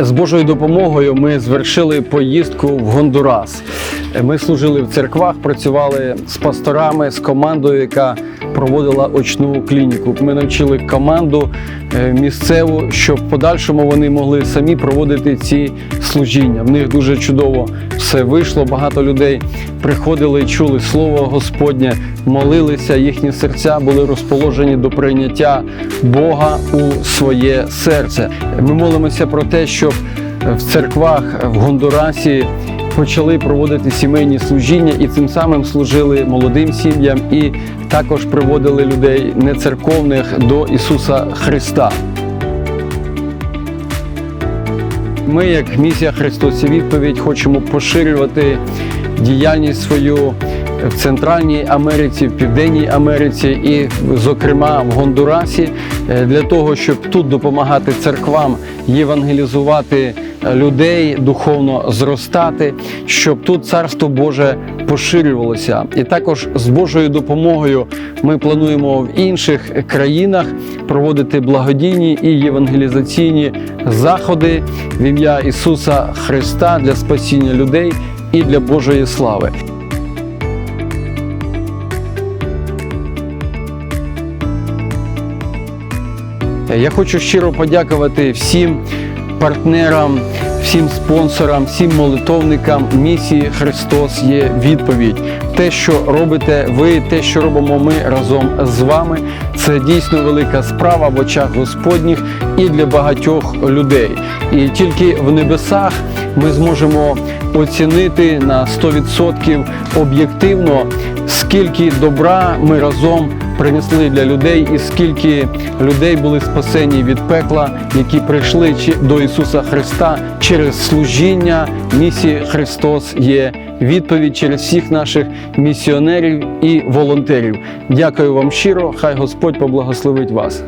З Божою допомогою ми звершили поїздку в Гондурас. Ми служили в церквах, працювали з пасторами, з командою, яка проводила очну клініку. Ми навчили команду е, місцеву, щоб в подальшому вони могли самі проводити ці служіння. В них дуже чудово все вийшло. Багато людей приходили і чули слово Господнє, молилися. Їхні серця були розположені до прийняття Бога у своє серце. Ми молимося про те, щоб в церквах в Гондурасі почали проводити сімейні служіння і цим самим служили молодим сім'ям і також приводили людей нецерковних до Ісуса Христа. Ми, як місія Христос і відповідь, хочемо поширювати діяльність свою в Центральній Америці, в Південній Америці і, зокрема, в Гондурасі, е, для того, щоб тут допомагати церквам євангелізувати людей, духовно зростати, щоб тут царство Боже поширювалося. І також з Божою допомогою ми плануємо в інших країнах проводити благодійні і євангелізаційні заходи в ім'я Ісуса Христа для спасіння людей і для Божої слави. Я хочу щиро подякувати всім партнерам, всім спонсорам, всім молитовникам місії Христос є відповідь. Те, що робите ви, те, що робимо ми разом з вами, це дійсно велика справа в очах Господніх і для багатьох людей. І тільки в небесах ми зможемо оцінити на 100% об'єктивно, скільки добра ми разом принесли для людей, і скільки людей були спасені від пекла, які прийшли до Ісуса Христа через служіння місії Христос є відповідь через всіх наших місіонерів і волонтерів. Дякую вам щиро. Хай Господь поблагословить вас.